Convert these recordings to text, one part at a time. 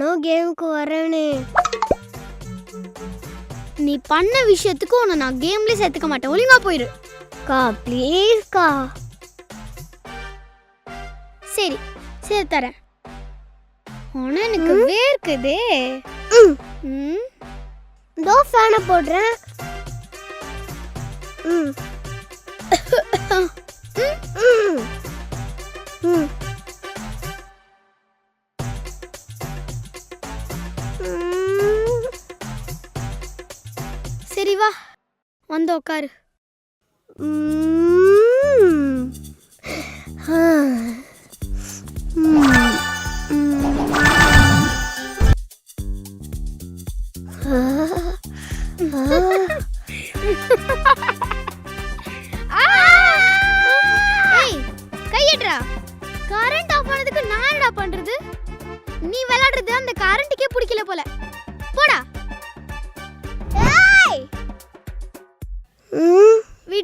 கேமுக்கு வரேனே. நீ பண்ண விஷயத்துக்கு உன்னை நான் கேம்லயே சேர்த்துக்க மாட்டேன். ஒழுங்கா போயிரு. கா ப்ளீஸ்க்கா சரி சரி தரேன். ஆனா எனக்கு வேர்க்குதே. ம். இதோ ஃபேனை போடுறேன். ம். சரி வா. வந்து உட்காரு ம். கரண்ட் ஆஃப் ஆனதுக்கு நான் என்னடா பண்றது? நீ விளையாடுறது அந்த கரண்ட்டுக்கே பிடிக்கல போல. போடா.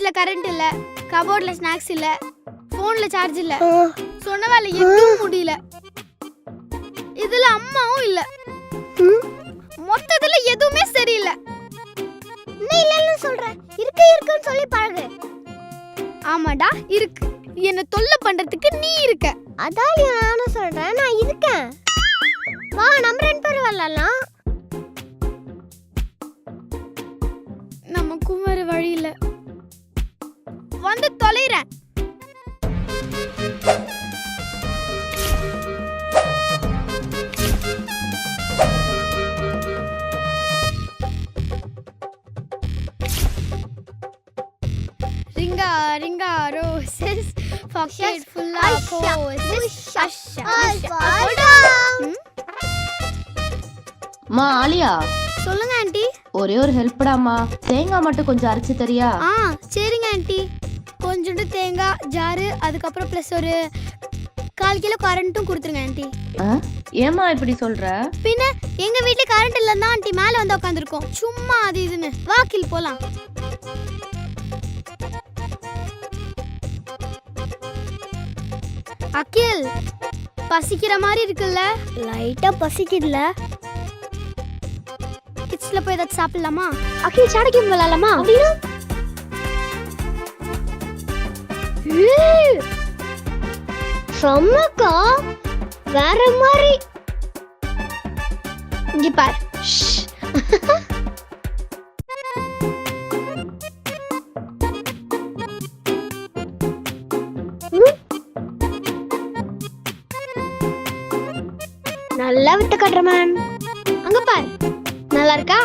வீட்ல கரண்ட் இல்ல கபோர்ட்ல ஸ்நாக்ஸ் இல்ல போன்ல சார்ஜ் இல்ல. சொன்ன வேலை எதுவும் முடியல. இதுல அம்மாவும் இல்ல. மொத்தத்துல எதுவுமே சரியில்லை. நீ இல்லைன்னு சொல்ற. இருக்கு இருக்குன்னு சொல்லி பழகு. ஆமாடா இருக்கு. என்ன தொல்லை பண்றதுக்கு நீ இருக்க. அதான் நானும் சொல்றேன் நான் இருக்கேன். வா நம்ம ரெண்டு பேரும் விளாடலாம். நமக்கும் வேற வழி இல்ல தொலைறேன். ஆலியா. சொல்லுங்க ஆண்டி. ஒரே ஒரு ஹெல்ப்டாமா தேங்காய் மட்டும் கொஞ்சம் அரைச்சு தரியா? ஆ சரிங்க ஆண்டி. கொஞ்சோண்டு தேங்காய் ஜாரு அதுக்கப்புறம் ப்ளஸ் ஒரு கால் கிலோ கரண்ட்டும் கொடுத்துருங்க ஆண்டி ஆ? ஏம்மா இப்படி சொல்ற? பின்ன எங்க வீட்ல கரண்ட் இல்லன்னா ஆண்டி மேல வந்து உட்காந்துருக்கோம் சும்மா அது இதுன்னு. வாக்கில் போலாம். அகில் பசிக்கிற மாதிரி இருக்குல்ல? லைட்டா பசிக்குதுல. கிச்சன்ல போய் ஏதாச்சும் சாப்பிடலாமா? அக்கில் சாடக்கி விளாடலாமா செம்மக்கா வேற மாதிரி. இங்க பார். நல்லா விட்டு கட்டுற மேம். அங்க பார். நல்லா இருக்கா?